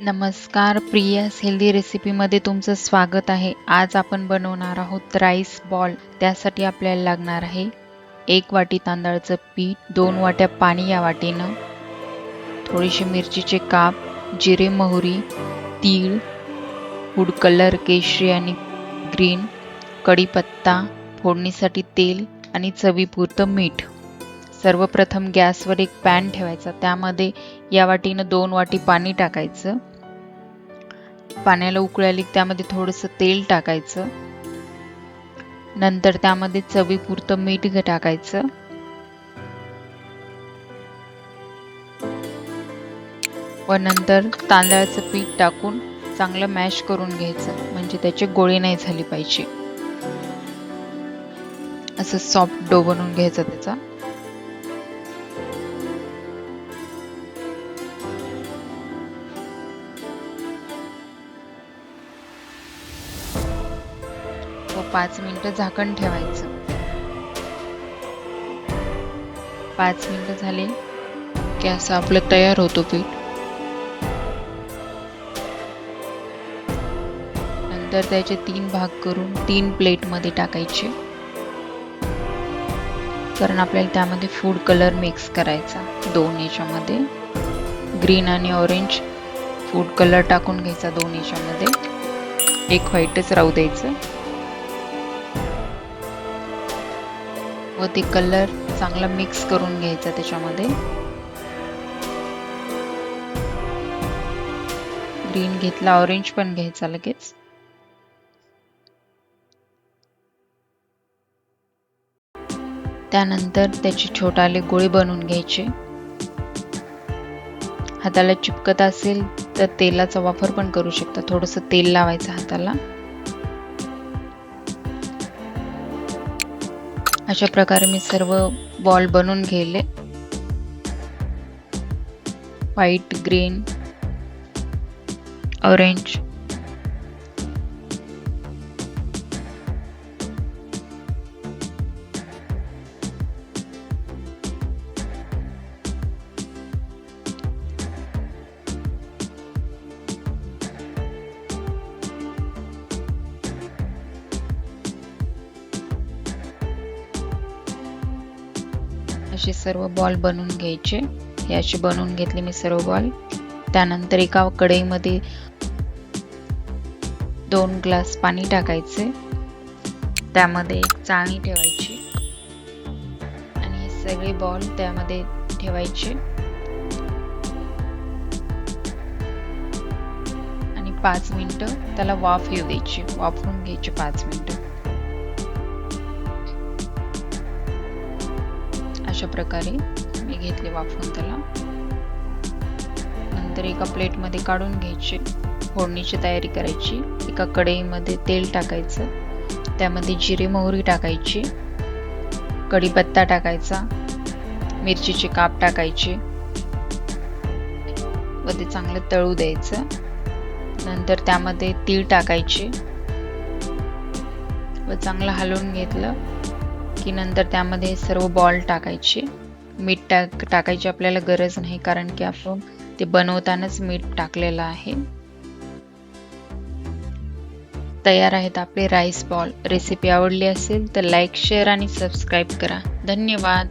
नमस्कार प्रियास हेल्दी रेसिपीमध्ये तुमचं स्वागत आहे. आज आपण बनवणार आहोत राईस बॉल. त्यासाठी आपल्याला लागणार आहे एक वाटी तांदळाचं पीठ दोन वाट्या पाणी या वाटीनं थोडीशी मिरचीचे काप जिरे मोहरी तीळ फूड कलर केशरी आणि ग्रीन कढीपत्ता फोडणीसाठी तेल आणि चवीपुरतं मीठ. सर्वप्रथम गॅसवर एक पॅन ठेवायचा. त्यामध्ये या वाटीनं दोन वाटी पाणी टाकायचं. पाण्याला उकळी त्यामध्ये थोडंसं तेल टाकायचं. नंतर त्यामध्ये चवीपुरतं मीठ टाकायचं. व नंतर तांदळाचं पीठ टाकून चांगलं मॅश करून घ्यायचं. म्हणजे त्याचे गोळे नाही झाले पाहिजे. असं सॉफ्ट डो बनवून घ्यायचा त्याचा. व पाच मिनिटं झाकण ठेवायचं. पाच मिनिटं झाले की असं आपलं तयार होतो पीठ. नंतर त्याचे तीन भाग करून तीन प्लेटमध्ये टाकायचे. कारण आपल्याला त्यामध्ये फूड कलर मिक्स करायचा दोन याच्यामध्ये. ग्रीन आणि ऑरेंज फूड कलर टाकून घ्यायचा दोन याच्यामध्ये. एक व्हाईटच राहू द्यायचं. व ते कलर चांगला मिक्स करून घ्यायचा त्याच्यामध्ये. ग्रीन घेतला ऑरेंज पण घ्यायचा लगेच. त्यानंतर त्याचे छोटाले गोळे बनवून घ्यायचे. हाताला चिपकत असेल तर तेलाचा वापर पण करू शकता. थोडंसं तेल लावायचं हाताला. अशा प्रकारे मी सर्व बॉल बनवून घेले व्हाईट ग्रीन ऑरेंज असे सर्व बॉल बनवून घ्यायचे. हे असे बनवून घेतले मी सर्व बॉल त्यानंतर एका कढईमध्ये दोन ग्लास पाणी टाकायचे. त्यामध्ये एक चाळणी ठेवायची. आणि हे सगळे बॉल त्यामध्ये ठेवायचे. आणि पाच मिनटं त्याला वाफ येऊ द्यायची. वाफवून घ्यायचे पाच मिनटं. अशा प्रकारे मी घेतले वाफवून त्याला. नंतर एका प्लेटमध्ये काढून घ्यायचे. फोडणीची तयारी करायची. एका कढईमध्ये तेल टाकायचं. त्यामध्ये जिरे मोहरी टाकायची. कढीपत्ता टाकायचा. मिरचीचे काप टाकायचे. व ते चांगलं तळू द्यायचं. नंतर त्यामध्ये तीळ टाकायचे. व चांगलं हलवून घेतलं. की नंतर त्यामध्ये सर्व बॉल टाकायचे. मीठ टाक टाकायची आपल्याला गरज नाही कारण की आपण ते बनवतानाच मीठ टाकलेलं आहे. तयार आहेत आपले राईस बॉल रेसिपी आवडली असेल तर लाईक शेअर आणि सबस्क्राईब करा. धन्यवाद.